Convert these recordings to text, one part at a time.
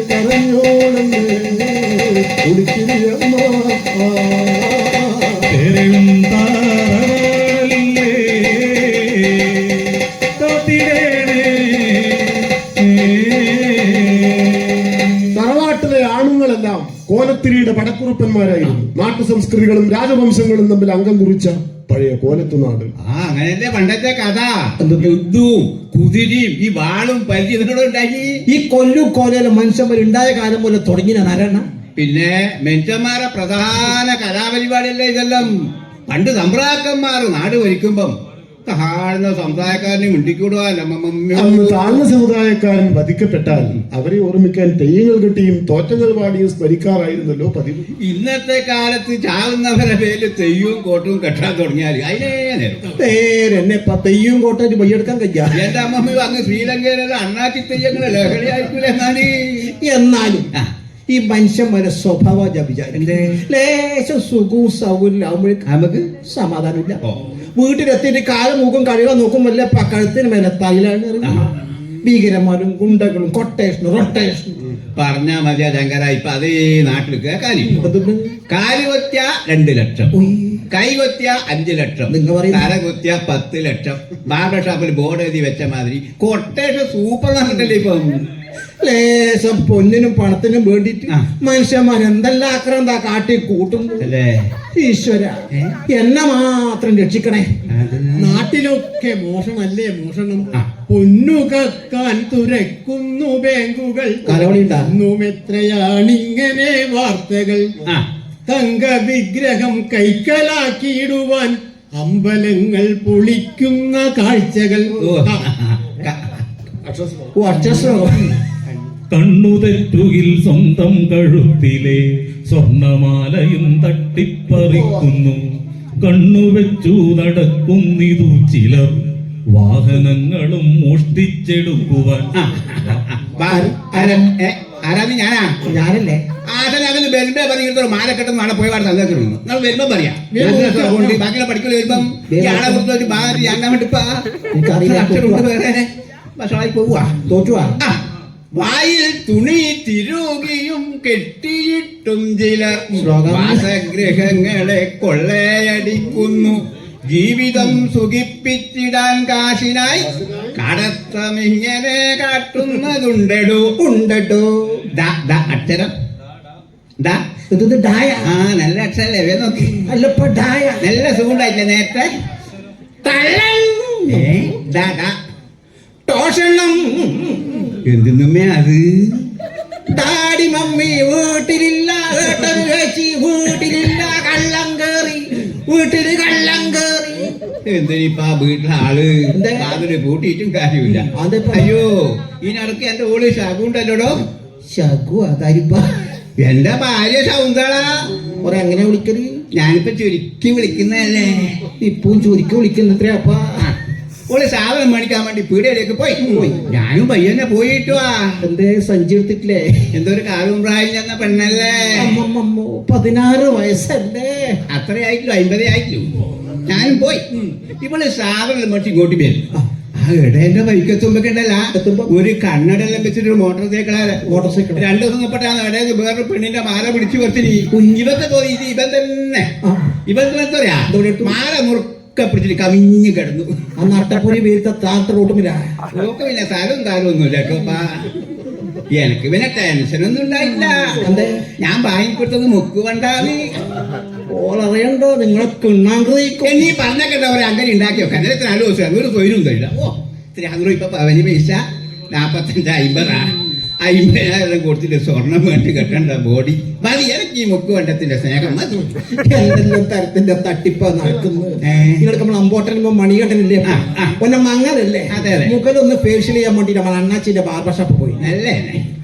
തെരയും പടക്കുറുപ്പന്മാരായിരുന്നു നാട്ടു സംസ്കൃതികളും രാജവംശങ്ങളും തമ്മിൽ അംഗം കുറിച്ച പഴയ കോലത്തുനാട് ആ അങ്ങനല്ലേ പണ്ടത്തെ കഥ? യുദ്ധവും കുതിരിയും ഈ വാളും പരിചയങ്ങളുണ്ടായി ഇതിനോട് ഉണ്ടാക്കി? ഈ കൊല്ലും കോലയിലെ മനുഷ്യന്മാർ ഉണ്ടായ കാലം പോലെ തുടങ്ങിയ നാരായണ. പിന്നെ മെഞ്ചന്മാരെ പ്രധാന കലാപരിപാടിയല്ലേ ഇതെല്ലാം? പണ്ട് സമ്പ്രാക്കന്മാർ നാട് ഭരിക്കുമ്പം താഴ്ന്ന സമുദായക്കാരനെ മിണ്ടിക്കൂടുവാല്ലോ അന്ന് താഴ്ന്ന സമുദായക്കാരൻ വധിക്കപ്പെട്ടാൽ അവരെ ഓർമ്മിക്കാൻ തെയ്യങ്ങൾ കെട്ടിയും തോറ്റങ്ങൾ പാടിയും സ്മരിക്കാറായിരുന്നല്ലോ പതിവ്. ഇന്നത്തെ കാലത്ത് ചാവുന്നവരെ പേര് തെയ്യവും കോട്ടവും കെട്ടാൻ തുടങ്ങിയാൽ അതിനേ നേരം. പേരെന്നെ തെയ്യവും കോട്ടയും പയ്യെടുക്കാൻ കഴിയാ. എന്റെ അമ്മമ്മ അങ്ങ് ശ്രീലങ്കയിലുള്ള അണ്ണാക്കി തെയ്യങ്ങളെ ലഹരിയായിരിക്കില്ല എന്നാലും. ഈ മനുഷ്യന്മാരെ സ്വഭാവ വിചാരം ലേശം സുഖവും സൗകര്യം ആവുമ്പോഴേക്കും നമുക്ക് സമാധാനമില്ല. വീട്ടിലെത്തിയിട്ട് കാലും മൂക്കും കഴുകാൻ നോക്കുമ്പോൾ കഴുത്തിന് മേലെ തൈലാണ്. ഭീകരന്മാരും ഗുണ്ടകളും കൊട്ടേഷനും റൊട്ടേഷനും. പറഞ്ഞാ മതി ശങ്കര ഇപ്പൊ അതേ നാട്ടിൽ കാലി കാലി കാൽ കൊത്തിയ രണ്ട് ലക്ഷം. ഉയ്. കൈ കൊത്തിയ അഞ്ച് ലക്ഷം. നിങ്ങൾ പറയുന്ന- തല കൊത്തിയ പത്ത് ലക്ഷം. ബാർബർ ഷോപ്പിൽ ബോർഡ് എഴുതി വെച്ച മാതിരി. കൊട്ടേഷൻ സൂപ്പർ മാർക്കറ്റല്ലേ ഇപ്പം? ലേശം പൊന്നിനും പണത്തിനും വേണ്ടിട്ട്. മനുഷ്യന്മാർ എന്തെല്ലാം ആക്രമം കാട്ടി കൂട്ടുന്നു അല്ലേ? ഈശ്വര എന്നെ മാത്രം രക്ഷിക്കണേ. നാട്ടിലൊക്കെ മോഷണല്ലേ മോഷണം? പൊന്നുകക്കാൻ പൊന്നു കക്കാൻ തുരക്കുന്നു ബാങ്കുകൾ എത്രയാണിങ്ങനെ വാർത്തകൾ? തങ്ക വിഗ്രഹം കൈക്കലാക്കിയിടുവാൻ അമ്പലങ്ങൾ പൊളിക്കുന്ന കാഴ്ചകൾ. ഓ. ആ, ക- ഓ അക്ഷശ്രമം കണ്ണു തെറ്റുകിൽ സ്വന്തം കഴുത്തിലെ സ്വർണമാലയും തട്ടിപ്പറിക്കുന്നു. കണ്ണുവെച്ചു നടക്കുന്നിതു ചിലർ വാഹനങ്ങളും മോഷ്ടിച്ചെടുക്കുവാൻ ആ. ബാ- ആരാ ഏ, ആരാന്ന് ഞാനാ? ഞാനല്ലേ? ആദ്യം അതിന് വരുമ്പേ പറഞ്ഞിട്ട് ഒരു പോയി വാട് തന്നെ നിങ്ങൾ വരുമ്പം പറയാം. വേഗം അതുകൊണ്ട് ബാക്കിയുള്ള പഠിക്കൽ വരുമ്പം ഈ ആളെ കുറിച്ച് ഒരു ഭാര്യ ഞാൻ കണ്ടിപ്പാ വേറെ. ഭക്ഷണമായി പോവാ തോറ്റുവാ. ആ, വായിൽ തുണി തിരുകിയും കെട്ടിയിട്ടും ചിലർ. വാസഗ്രഹങ്ങളെ കൊള്ളയടിക്കുന്നു. ജീവിതം സുഖിപ്പിച്ചിടാൻ കാശിനായി കടത്തമിങ്ങനെ കാട്ടുന്നതുണ്ടടോ. ഉണ്ടടോ. അക്ഷരം. ഇത് ഡായ. ആ നല്ല അക്ഷരല്ലേ നോക്കി. അല്ലപ്പ ഡായ. നല്ല സുഖമുണ്ടായില്ലേ നേരത്തെ? ദാ. ടോഷണം എന്തിനമ്മേ അത്? ഡാഡി മമ്മി വീട്ടിലില്ല ഏട്ടന് ചേച്ചി വീട്ടിലില്ല കള്ളം കേറി വീട്ടിൽ കള്ളം കേറി. എന്തിനിപ്പാ വീട്ടിലെ ആൾ? വാതിൽ പൂട്ടിയിട്ടും കാര്യമില്ല. അതിപ്പോ- അയ്യോ ഈ നടക്ക് എന്റെ ഓൾ ശകുണ്ടല്ലോടോ ശകു അതാരിപ്പ? എന്റെ ഭാര്യ ശകുന്തള? ഒരെ എങ്ങനെ വിളിക്കൽ? ഞാനിപ്പോ ചുരുക്കി വിളിക്കുന്നതല്ലേ? ഇപ്പം ചുരുക്കി വിളിക്കുന്നത്രേ അപ്പ. ഓൾ സാധനം മേടിക്കാൻ വേണ്ടി പീടികയിലേക്ക് പോയി. പോയി. ഞാനും പയ്യന്നെ പോയിട്ടുവാ എന്തേ സഞ്ചരിത്തിട്ടില്ലേ എന്തൊരു കാലവും പ്രായം ചെന്ന പെണ്ണല്ലേ? പതിനാറ് വയസ്സല്ലേ? അത്രയായിട്ടില്ലോ അമ്പതേ ആയിട്ടു ഞാനും പോയി. ഇവൾ സാധനം മേടിച്ച് ഇങ്ങോട്ട് വരും. ആ. ഇടേന്റെ ബൈക്കെത്തുമ്പോ ഉണ്ടല്ല എത്തുമ്പോ? ഒരു കണ്ണടെല്ലാം വെച്ചിട്ട് മോട്ടോർ സൈക്കിളാ മോട്ടോർ സൈക്കിൾ രണ്ടു ദിവസം പെട്ടാണ് ഇടയിൽ വേറൊരു പെണ്ണിന്റെ മാല പിടിച്ചു കുറച്ചിനി ഇവക്ക് തോന്നി ഇവൻ തന്നെ. ഇവൻ തന്നെ മാല മുറുക്ക പിടിച്ചിട്ട് കവിഞ്ഞ് കിടന്നു. അന്ന് അട്ടപ്പൊരി വീഴ്ത്ത താത്ത റോട്ടുമില്ല പിന്നെ സ്ഥലവും കാലവും ഒന്നുമില്ല കേട്ടോപ്പാ എനിക്ക് പിന്നെ ടെൻഷനൊന്നും ഉണ്ടായില്ല? ഞാൻ വാങ്ങിക്കൊടുത്തത് മുക്ക് വണ്ടാന്ന്. ഓളറിയണ്ടോ നിങ്ങളെ കിണ്ണാങ്കറിയിക്കും നീ പറഞ്ഞ കേട്ടവരെ അങ്ങനെ ഉണ്ടാക്കി വെക്കാൻ എത്ര നാല് ദിവസം ഒരു തൊഴിലും തരില്ല ഓ അതും ഇപ്പൊ പവന് പൈസ. നാപ്പത്തഞ്ച് അമ്പതാ അമ്പതിനായിരം കൊടുത്തിട്ട് സ്വർണം വേണ്ടി കെട്ടണ്ട ബോഡി മതി എനിക്ക് ഈ മുക്ക് വേണ്ടത്തിന്റെ സ്നേഹം മതി എന്തെല്ലാം തരത്തിന്റെ തട്ടിപ്പ നടക്കുന്നു. നിങ്ങൾക്ക് നമ്മൾ അമ്പോട്ടനുമ്പോ മണികണ്ഠനല്ലേ. ഒന്നെ മങ്ങലല്ലേ. മുഖലൊന്ന് ഫേഷ്യൽ ചെയ്യാൻ വേണ്ടി നമ്മൾ അണ്ണാച്ചിന്റെ ബാർബർ ഷോപ്പ് പോയി നല്ലേ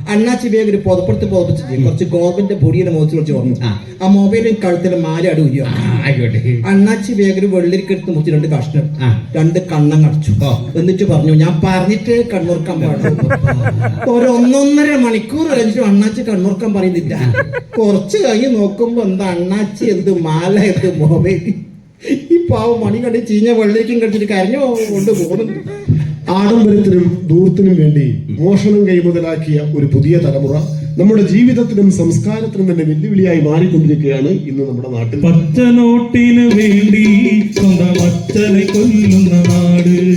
അണ്ണാച്ചി ബേഗ് ഒരു പുതപ്പുറത്ത് പുതപ്പിച്ചിട്ട് കുറച്ച് ഗോപന്റെ പൊടിയുടെ മുഖത്ത് വെച്ച് വന്നു ആ. മൊബൈലിൽ മൊബൈലും കഴുത്തിലും മാല ആ, ആയിക്കോട്ടെ. അണ്ണാച്ചി ഒരു വെള്ളിരിക്കെടുത്ത് മുത്തി രണ്ട് കഷ്ണം. രണ്ട് കണ്ണം കടിച്ചു എന്നിട്ട് പറഞ്ഞു ഞാൻ പറഞ്ഞിട്ട് കണ്ണൂർക്കാൻ പാടുള്ളൂ ഒരു ഒന്നൊന്നര മണിക്കൂർ കഴിഞ്ഞിട്ട് അണ്ണാച്ചി കണ്ണൂർക്കാൻ പറയുന്നില്ല. കുറച്ച് കഴിഞ്ഞ് നോക്കുമ്പോ എന്താ അണ്ണാച്ചി എന്ത് മാല എന്ത് മൊബൈൽ ഈ പാവം മണി കണ്ടി ചീഞ്ഞ വെള്ളിരിക്കും കടിച്ചിട്ട് കരഞ്ഞു കൊണ്ട് പോകുന്നുണ്ട് ആഡംബരത്തിനും ദൂർത്തിനും വേണ്ടി മോഷണം കൈമുതലാക്കിയ ഒരു പുതിയ തലമുറ നമ്മുടെ ജീവിതത്തിനും സംസ്കാരത്തിനും തന്നെ വെല്ലുവിളിയായി മാറിക്കൊണ്ടിരിക്കുകയാണ് ഇന്ന് നമ്മുടെ നാട്ടിൽ. പച്ചനോട്ടിന് വേണ്ടി സ്വന്തം കൊല്ലുന്ന നാട്.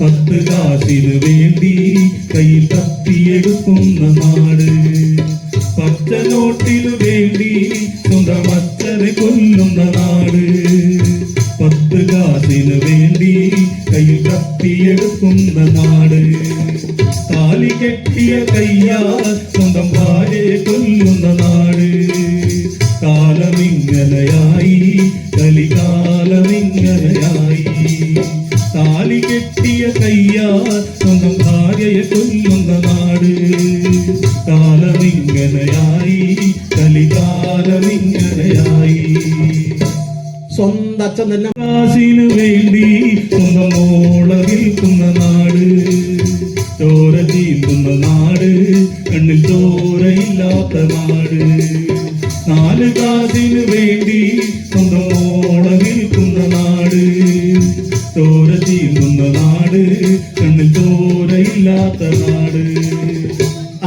പത്ത് കാശിന് വേണ്ടി കയ്യിൽ തപ്പിയെടുക്കുന്ന നാട്. പച്ചനോട്ടിന് വേണ്ടി സ്വന്തം കൊല്ലുന്ന നാട്. പത്ത് കാശിന് വേണ്ടി കയ്യിൽ തപ്പിയെടുക്കുന്ന നാട്. താലി കെട്ടിയ കയ്യാ സ്വന്തം ഭാര്യയെ കൊല്ലുന്ന നാട്. കാലമിങ്ങനെയായി കലികാലമിങ്ങനെയായി. താലി കെട്ടിയ കയ്യാ സ്വന്തം ഭാര്യയെ കൊല്ലുന്ന നാട്. കാലമിങ്ങനെയായി കലികാലമിങ്ങനെയായി. സ്വന്തം അച്ഛൻ തന്നെ വേണ്ടി സ്വന്തം മോള വിൽക്കുന്ന നാട്. ചോര ചീന്തുന്ന നാട് കണ്ണിൽ ചോരയില്ലാത്ത നാട്. നാല് കാശിന് വേണ്ടി സ്വന്തം മോള വിൽക്കുന്ന നാട്. ചോര ചീന്തുന്ന നാട് കണ്ണിൽ ചോരയില്ലാത്ത നാട്.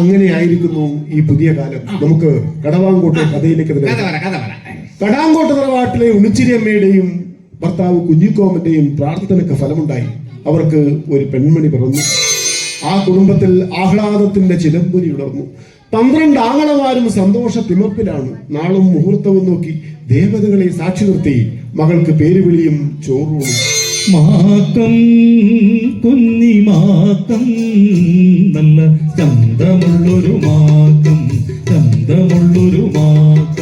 അങ്ങനെയായിരിക്കുന്നു ഈ പുതിയ കാലം. നമുക്ക് കടവാങ്കോട്ടെ കഥയിലേക്ക് കഥ പറ കഥ പറ. കടാങ്കോട്ട തറവാട്ടിലെ ഉണിച്ചിരി അമ്മയുടെയും ഭർത്താവ് കുഞ്ഞിക്കോമന്റെയും പ്രാർത്ഥനയ്ക്ക് ഫലമുണ്ടായി. അവർക്ക് ഒരു പെൺമണി പിറന്നു. ആ കുടുംബത്തിൽ ആഹ്ലാദത്തിന്റെ ചിലമ്പൊലി ഉണർന്നു. പന്ത്രണ്ട് ആങ്ങളമാരും സന്തോഷ തിമപ്പിലാണ് നാളും മുഹൂർത്തവും നോക്കി ദേവതകളെ സാക്ഷി നിർത്തി മകൾക്ക് പേരുവിളിയും ചോറൂണും മാക്കം മാക്കം നല്ല ചന്തമുള്ളൊരു മാക്കം ചന്തമുള്ളൊരു മാക്കം.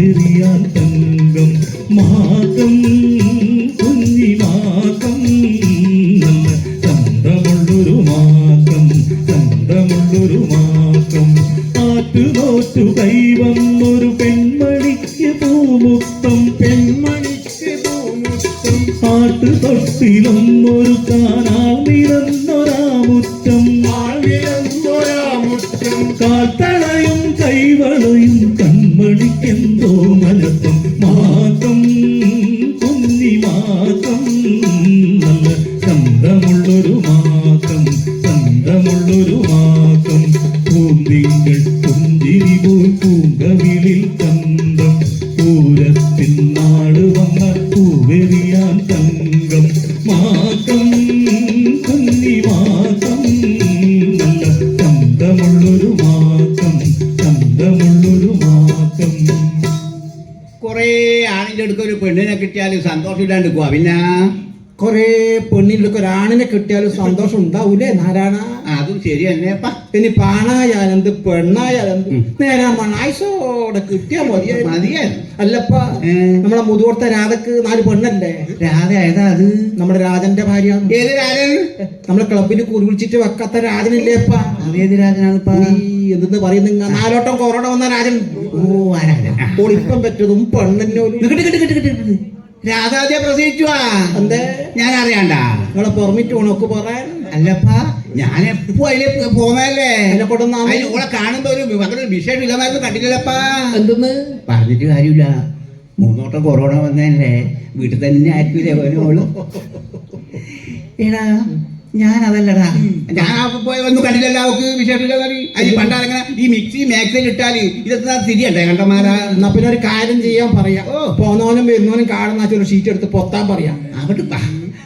പൂവെറിയാൻ തങ്കം മാക്കം കുഞ്ഞി മാക്കം നല്ല ചന്തമുള്ളൊരു മാക്കം ചന്തമുള്ളൊരു മാക്കം ആറ്റുനോറ്റു കൈവന്നൊരു പെൺമണിക്ക് പൂമുത്തം പെൺമണിക്ക് പൂമുത്തം പാട്ട് തൊട്ടിലൊന്നൊരു കാണാമിരുന്നൊരാമുറ്റം ആഴ്വിലൊരാമുറ്റം കാത്തളയും കൈവളയും കൺമണിക്കെന്തോ മനത്തം മനസ്സും കുഞ്ഞി കിട്ടിയാൽ സന്തോഷം ഇല്ലാണ്ട് പോവാ. പിന്നെ കൊറേ പെണ്ണിലൊക്കെ ഒരാണിനെ കിട്ടിയാലും സന്തോഷം ഉണ്ടാവൂലേ നാരായണ? അതും ശരി തന്നെ ഇനി പാണായാലെന്ത് പെണ്ണായാലെന്ത് നേരാ മണായിസോടെ കിട്ടിയാ മതി മതിയായിരുന്നു. അല്ലപ്പ. നമ്മളെ മുതുകൊടുത്ത രാധക്ക് നാല് പെണ്ണല്ലേ? രാധ ഏതാ അത്? നമ്മുടെ രാജന്റെ ഭാര്യ. ഏത് രാജൻ? നമ്മളെ ക്ലബിൽ കുറി വിളിച്ചിട്ട് വെക്കാത്ത രാജനില്ലേപ്പ അതേത് രാജനാണ് എന്തെന്ന് പറയുന്ന നാലോട്ടം കൊറോണ വന്ന രാജൻ. ഓ ആരാ ഓളിപ്പം പറ്റതും കിട്ടി കിട്ടി കിട്ടി കിട്ടി കിട്ട്. രാധാദ്യ പ്രസവിച്ചുവാ എന്തേ? ഞാൻ അറിയണ്ട. നിങ്ങളെ പെർമിറ്റ് ഉണക്ക് പറയാൻ? അല്ലപ്പാ ഞാൻ എപ്പോ അതിൽ പോന്നല്ലേ അതിനെ കൊണ്ടൊന്നും ഓളെ കാണുമ്പോ ഒരു ഒരു വിശേഷം ഇല്ലമായിരുന്നു കണ്ടില്ലപ്പാ എന്തെന്ന്? പറഞ്ഞിട്ട് കാര്യമില്ല. മൂന്നോട്ടം കൊറോണ വന്നല്ലേ വീട്ടിൽ തന്നെ ആയിരിക്കില്ലേ ഓരോ എടാ ഞാൻ അതല്ലടാ ഞാൻ പോയി ഒന്നും കണ്ടില്ലല്ലോ അവക്ക് വിശേഷം അതിന് പണ്ടാരങ്ങനെ ഈ മിക്സി മാക്സിൽ ഇട്ടാൽ ഇതെന്താ തിരിയണ്ടേ കണ്ടമാരാ? എന്നാ പിന്നെ ഒരു കാര്യം ചെയ്യാൻ പറയാ. പോന്നോനും വരുന്നോനും കാണുന്ന ഒരു ഷീറ്റ് എടുത്ത് പൊത്താൻ പറയാ. അവിടെ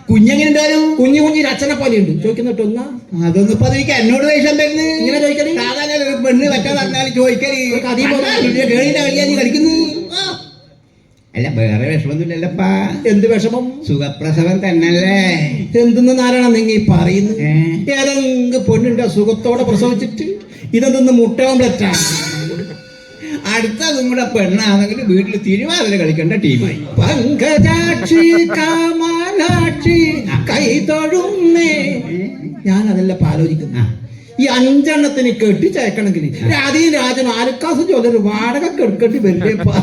കുഞ്ഞെങ്ങനെ ഉണ്ടായാലും കുഞ്ഞു കുഞ്ഞു അച്ഛനെ പോലെയുണ്ട് ചോദിക്കുന്നിട്ട് ഒന്നാ? അതൊന്നും ഇപ്പൊ അതെനിക്ക് എന്നോട് ദേഷ്യം വരുന്നത്. ഇങ്ങനെ ചോദിക്കൽ? സാധാരണ പെണ്ണ് വെക്കാൻ പറഞ്ഞാൽ ചോദിക്കൽ. കളിയാ നീ കളിക്കുന്നു. അല്ല വേറെ വിഷമൊന്നുമില്ലല്ലപ്പാ എന്ത് വിഷമം? സുഖപ്രസവം തന്നല്ലേ. എന്തെന്ന് നാരായണ നിങ്ങൾ ഈ പറയുന്നു? ഏതെങ്കിലും പെണ്ണിന്റെ സുഖത്തോടെ പ്രസവിച്ചിട്ട് ഇതെന്തെന്ന് മുട്ട ഓംലെറ്റാ? അടുത്ത നിങ്ങളുടെ പെണ്ണാണെങ്കിൽ വീട്ടിൽ തിരുവാതിര കളിക്കേണ്ട ടീമായി. പങ്കജാക്ഷി കാമാലാക്ഷി കൈ തൊഴുന്നേ. ഞാൻ അതെല്ലാം ആലോചിക്കുന്ന. ഈ അഞ്ചെണ്ണത്തിന് കെട്ടി ചേക്കണമെങ്കിൽ രാധീൻ രാജൻ ആലുക്കാസ് ചോദ്യം വാടക കെടുക്കേണ്ടി വരില്ലേപ്പാ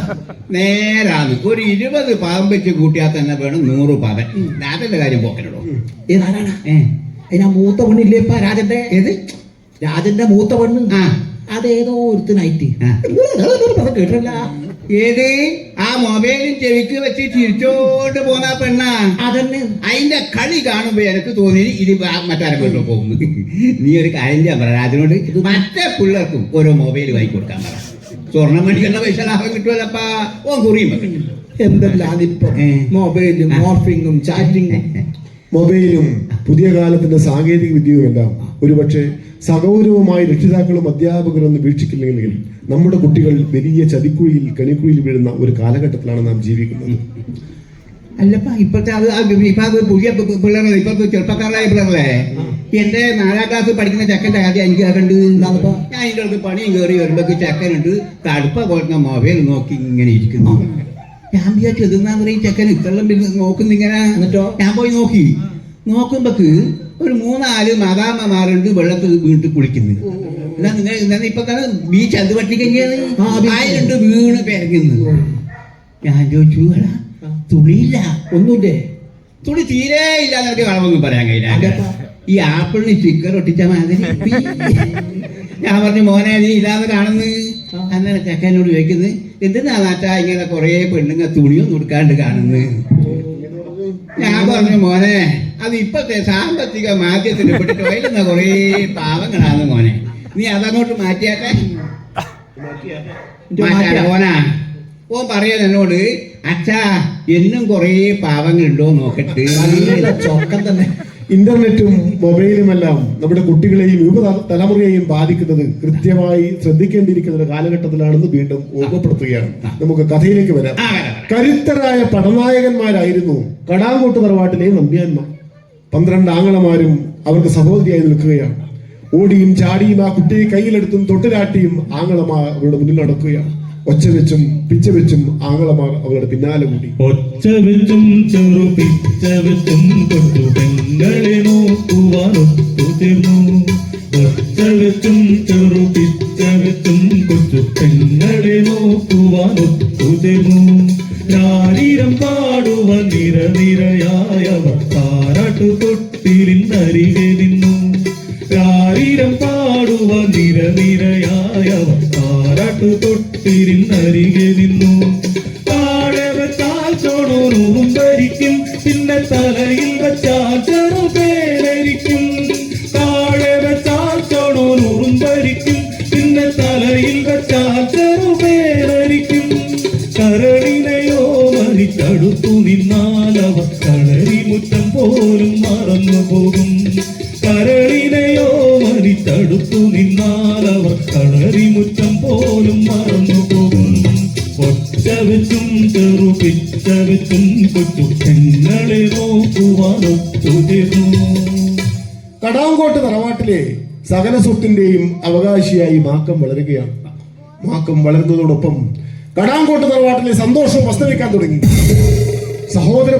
നേരാണ്. ഒരു ഇരുപത് പാവം വെച്ച് കൂട്ടിയാൽ തന്നെ വേണം നൂറ് പവൻ. രാജന്റെ കാര്യം പോക്കനോടോ ഏതാരാണ്? ഏ. അതിനാ മൂത്ത പെണ്ണില്ലേപ്പാ രാജന്റെ? ഏത്? രാജന്റെ മൂത്ത പെണ്ണ്. ആ. അതേതോ ഒരുത്തനായിട്ട്. കേട്ടില്ല ഏത്? ആ മൊബൈലും ചെവിക്ക് വെച്ച് തിരിച്ചോണ്ട് പോന്ന പെണ്ണ അതന്നെ അതിന്റെ കളി കാണുമ്പോ എനിക്ക് തോന്നി ഇത് മറ്റാരെ പോകുന്നു. നീ ഒരു കാര്യം ഞാൻ പറ അതിനോട് മറ്റേ പിള്ളേർക്കും ഓരോ മൊബൈൽ വാങ്ങി കൊടുക്കാൻ പറ. സ്വർണം മേടിക്കേണ്ട പൈസ ലാഭം കിട്ടുമല്ലപ്പാ ഓൻ കുറിയും. എന്തെല്ലാം ഇപ്പൊ? മൊബൈലും മോർഫിങ്ങും ചാറ്റിങ്ങും. മൊബൈലും പുതിയ കാലത്തിന്റെ സാങ്കേതിക വിദ്യയുമെല്ലാം ഒരുപക്ഷെ സഗൗരവമായി രക്ഷിതാക്കളും അധ്യാപകരും ഒന്ന് വീക്ഷിക്കില്ലെങ്കിൽ നമ്മുടെ കുട്ടികൾ വലിയ ചതിക്കുഴിയിൽ കണിക്കുഴിയിൽ വീഴുന്ന ഒരു കാലഘട്ടത്തിലാണ് നാം ജീവിക്കുന്നത്. അല്ലപ്പാ ഇപ്പോഴത്തെ അത് ഇപ്പൊ അത് പുതിയ പിള്ളേരല്ലേ ഇപ്പോഴത്തെ ചെറുപ്പക്കാരായ പിള്ളേരല്ലേ? എന്റെ നാലാം ക്ലാസ് പഠിക്കുന്ന ചെക്കന്റെ ആദ്യം എനിക്ക് കണ്ട് എന്താണിപ്പോ? ഞാൻ അതിന്റെ അടുത്ത് പണിയും കയറി വരുമ്പോഴേക്ക് ചെക്കനുണ്ട് തടുപ്പ പോയിട്ട് മൊബൈൽ നോക്കി ഇങ്ങനെ ഇരിക്കുന്നു. ഞാൻ വിചാരിച്ചു എതിർന്നാ പറയും ചെക്കൻ ഇത്രയും നോക്കുന്ന ഇങ്ങനെ എന്നിട്ടോ? ഞാൻ പോയി നോക്കി. നോക്കുമ്പോക്ക് ഒരു മൂന്നാൽ മാതാമ്മമാരുണ്ട് വെള്ളത്തിൽ വീട്ടിൽ കുളിക്കുന്നത്. എന്നാ നിങ്ങൾ എന്നാ ഇപ്പൊ തന്നെ ബീച്ച് അത് പട്ടിക്കുന്നത് വീണ് പെരങ്ങുന്നു ഞാൻ ചോദിച്ചു എടാ തുണിയില്ല. ഒന്നുമില്ലേ? തുണി തീരെ ഇല്ല എന്നൊക്കെ കളവൊന്നും പറയാൻ കഴിയില്ല? ഈ ആപ്പിളിന് സ്റ്റിക്കർ ഒട്ടിച്ച മാതിരി. ഞാൻ പറഞ്ഞു മോനെ നീ ഇല്ലാതെ കാണുന്നു. അങ്ങനെ ചെക്കനോട് ചോദിക്കുന്നത് എന്തിനാ നാട്ടാ ഇങ്ങനെ കൊറേ പെണ്ണുങ്ങ തുണിയൊന്നും കൊടുക്കാണ്ട് കാണുന്നു? ഞാൻ പറഞ്ഞു മോനെ അത് ഇപ്പത്തെ സാമ്പത്തിക മാധ്യത്തിന് പെട്ടിട്ട് വയലുന്ന കൊറേ പാവങ്ങളാണ് മോനെ. നീ അതങ്ങോട്ട് മാറ്റിയാട്ടെ മാറ്റാ മോനാ? ഓൻ പറയാൻ എന്നോട് അച്ഛാ എന്നും കുറെ പാവങ്ങളുണ്ടോ നോക്കട്ട്. ചൊക്കം തന്നെ. ഇന്റർനെറ്റും മൊബൈലുമെല്ലാം നമ്മുടെ കുട്ടികളെയും യുവ തലമുറയെയും ബാധിക്കുന്നത് കൃത്യമായി ശ്രദ്ധിക്കേണ്ടിയിരിക്കുന്ന ഒരു കാലഘട്ടത്തിലാണെന്ന് വീണ്ടും ഓർമ്മപ്പെടുത്തുകയാണ്. നമുക്ക് കഥയിലേക്ക് വരാം. കരുത്തരായ പടനായകന്മാരായിരുന്നു കടാങ്കോട്ട് തറവാട്ടിലെ നമ്പ്യാന്മാർ. പന്ത്രണ്ട് ആങ്ങളമാരും അവർക്ക് സഹോദരിയായി നിൽക്കുകയാണ്. ഓടിയും ചാടിയും ആ കുട്ടിയെ കയ്യിലെടുത്തും തൊട്ടിലാട്ടിയും ആങ്ങളമാർ അവരുടെ മുന്നിൽ നടക്കുകയാണ്. ഒച്ച വെച്ചും പിച്ച വെച്ചും ആങ്ങളമാർ അവരുടെ പിന്നാലെ കൂടി. ഒച്ച വെച്ചും ചെറു പിച്ച വെച്ചും തൊട്ടു പെങ്ങളെ നോക്കുവാൻ ഒച്ച വെച്ചും ചെറു പിച്ച വെച്ചും കൊച്ചു പെങ്ങളെ നോക്കുവാൻ ഒത്തുതീർന്നു രാരീരം പാടുവാൻ നിരനിരയായവർ താരാട്ടു തൊട്ടിലിന്നരികെ നിന്നു കടാങ്കോട്ട് തറവാട്ടിലെ സകല സ്വത്തിന്റെയും അവകാശിയായി മാക്കം വളരുകയാണ്. മാക്കം വളരുന്നതോടൊപ്പം കടാങ്കോട്ട് തറവാട്ടിലെ സന്തോഷം വസ്തവിക്കാൻ തുടങ്ങി. സഹോദര